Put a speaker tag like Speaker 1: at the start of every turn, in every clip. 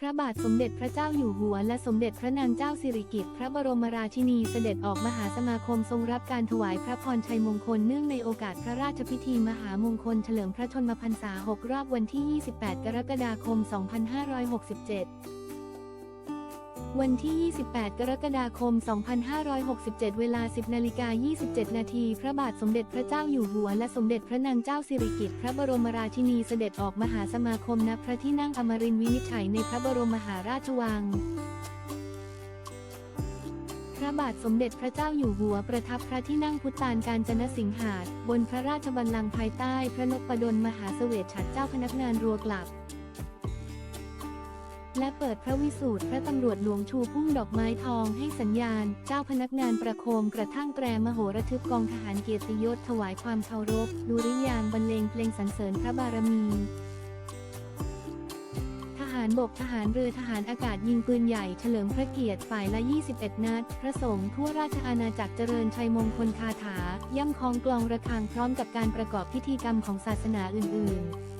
Speaker 1: พระบาทสมเด็จพระเจ้าอยู่หัว และสมเด็จพระนางเจ้าสิริกิติ์พระบรมราชินีเสด็จออกมหาสมาคมทรงรับการถวายพระพรชัยมงคลเนื่องในโอกาสพระราชพิธีมหามงคลเฉลิมพระชนมพรรษา 6 รอบวันที่ 28 กรกฎาคม 2567 วันที่ 28 กรกฎาคม 2567 เวลา 10นาฬิกา27 นาที พระบาทสมเด็จพระเจ้าอยู่หัว และสมเด็จพระนางเจ้าสิริกิติ์ พระบรมราชินีเสด็จออกมหาสมาคมณพระที่นั่งอมรินทร์วินิจฉัยในพระบรมมหาราชวัง พระบาทสมเด็จพระเจ้าอยู่หัวประทับพระที่นั่งพุทธานการจนสิงหาดบนพระราชบัลลังก์ภายใต้ พระนพดลมหาเสวตฉัตรเจ้าพนักงานรัวกลับ และเปิดพระวิสูตรพระตำรวจหลวงชูพุ่มดอกไม้ทองให้สัญญาณ เจ้าพนักงานประโคมกระทั่งแตรมโหระทึกกองทหารเกียรติยศถวายความเคารพดุริยางบรรเลงเพลงสรรเสริญพระบารมีทหารบกทหารเรือทหารอากาศยิงปืนใหญ่เฉลิมพระเกียรติฝ่ายละ 21 นัด พระสงฆ์ทั่วราชอาณาจักรเจริญชัยมงคลคาถา ย่ำคลองกลองระฆังพร้อมกับการประกอบพิธีกรรมของศาสนาอื่น ๆ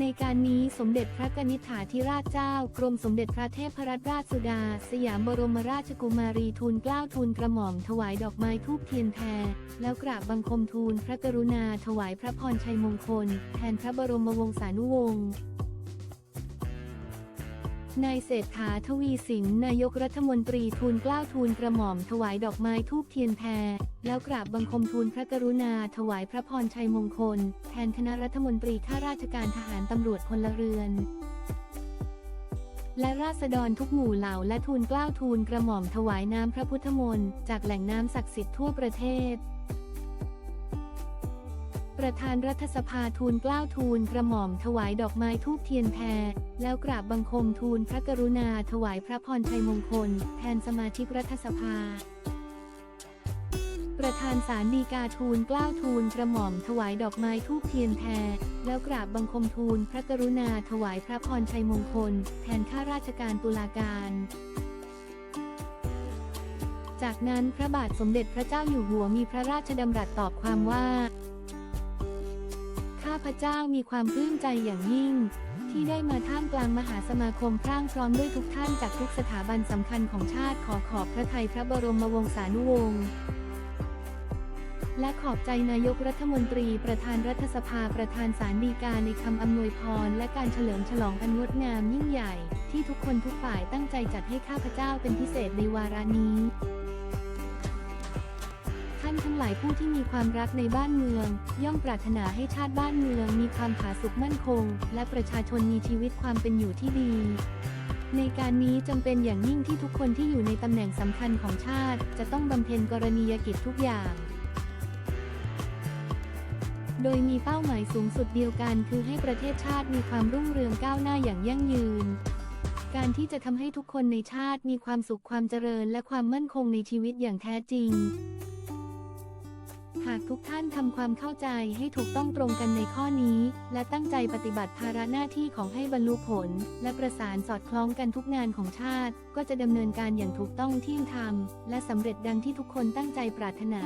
Speaker 1: ในการนี้สมเด็จพระกนิษฐาธิราชเจ้า กรมสมเด็จพระเทพรัตนราชสุดา สยามบรมราชกุมารีทูลเกล้าทูลกระหม่อมถวายดอกไม้ทูบเทียนแพรแล้วกราบบังคมทูลพระกรุณาถวายพระพรชัยมงคล แทนพระบรมวงศานุวงศ์ นายเศรษฐาทวีสินนายกรัฐมนตรีทูลเกล้าทูลกระหม่อมถวายดอกไม้ทูบเทียนแพร แล้วกราบบังคมทูลพระกรุณา ถวายพระพรชัยมงคล แทนคณะรัฐมนตรีข้าราชการทหารตำรวจพลเรือน และราษฎรทุกหมู่เหล่าและทูลเกล้าทูลกระหม่อมถวายน้ำพระพุทธมนต์จากแหล่งน้ำศักดิ์สิทธิ์ทั่วประเทศ ประธานรัฐสภาทูลเกล้าทูลกระหม่อมถวายดอกไม้ทูบเทียนแพร แล้วกราบบังคมทูลพระกรุณาถวายพระพรชัยมงคล แทนสมาชิกรัฐสภา ประธานสารดีกาทูลเกล้าทูลกระหม่อมถวายดอกไม้ทูบเทียนแพร แล้วกราบบังคมทูลพระกรุณาถวายพระพรชัยมงคล แทนข้าราชการตุลาการจากนั้นพระบาทสมเด็จพระเจ้าอยู่หัวมีพระราชดำรัสตอบความว่า ข้าพเจ้ามีความปลื้มใจอย่างยิ่ง ที่ได้มาท่ามกลางมหาสมาคมพร่างพร้อมด้วยทุกท่านจากทุกสถาบันสำคัญของชาติขอขอบพระทัยพระบรมวงศานุวงศ์และขอบใจนายกรัฐมนตรี ประธานรัฐสภาประธานสารดีกาในคำอำนวยพร และการเฉลิมฉลองอันงดงามยิ่งใหญ่ ที่ทุกคนทุกฝ่ายตั้งใจจัดให้ข้าพเจ้าเป็นพิเศษในวาระนี้านทั้งหลายผู้ที่มีความรักในบ้านเมือง ย่อมปรารถนาให้ชาติบ้านเมือง มีความผาสุกมั่นคง และประชาชนมีชีวิตความเป็นอยู่ที่ดี ในการนี้จำเป็นอย่างยิ่งที่ทุกคนที่อยู่ในตำแหน่งสำคัญของชาติ จะต้องบำเพ็ญกรณียกิจทุกอย่างโดยมีเป้าหมายสูงสุดเดียวกันคือให้ประเทศชาติมีความรุ่งเรืองก้าวหน้าอย่างยั่งยืน การที่จะทำให้ทุกคนในชาติมีความสุขความเจริญและความมั่นคงในชีวิตอย่างแท้จริง หากทุกท่านทำความเข้าใจให้ถูกต้องตรงกันในข้อนี้ และตั้งใจปฏิบัติภาระหน้าที่ของให้บรรลุผล และประสานสอดคล้องกันทุกงานของชาติ ก็จะดำเนินการอย่างถูกต้องที่ธรรม และสำเร็จดังที่ทุกคนตั้งใจปรารถนา